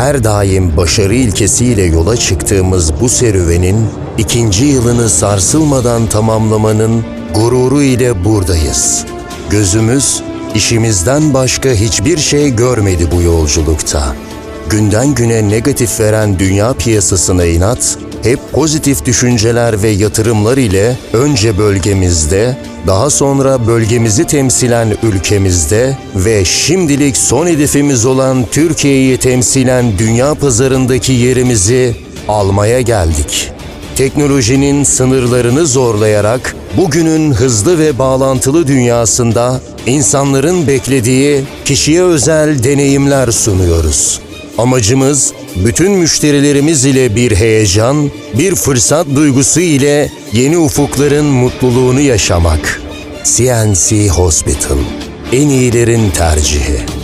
her daim başarı ilkesiyle yola çıktığımız bu serüvenin ikinci yılını sarsılmadan tamamlamanın gururu ile buradayız. Gözümüz işimizden başka hiçbir şey görmedi bu yolculukta. Günden güne negatif veren dünya piyasasına inat, hep pozitif düşünceler ve yatırımlar ile önce bölgemizde, daha sonra bölgemizi temsilen ülkemizde ve şimdilik son hedefimiz olan Türkiye'yi temsilen dünya pazarındaki yerimizi almaya geldik. Teknolojinin sınırlarını zorlayarak bugünün hızlı ve bağlantılı dünyasında insanların beklediği kişiye özel deneyimler sunuyoruz. Amacımız bütün müşterilerimiz ile bir heyecan, bir fırsat duygusu ile yeni ufukların mutluluğunu yaşamak. CNC Hospital, en iyilerin tercihi.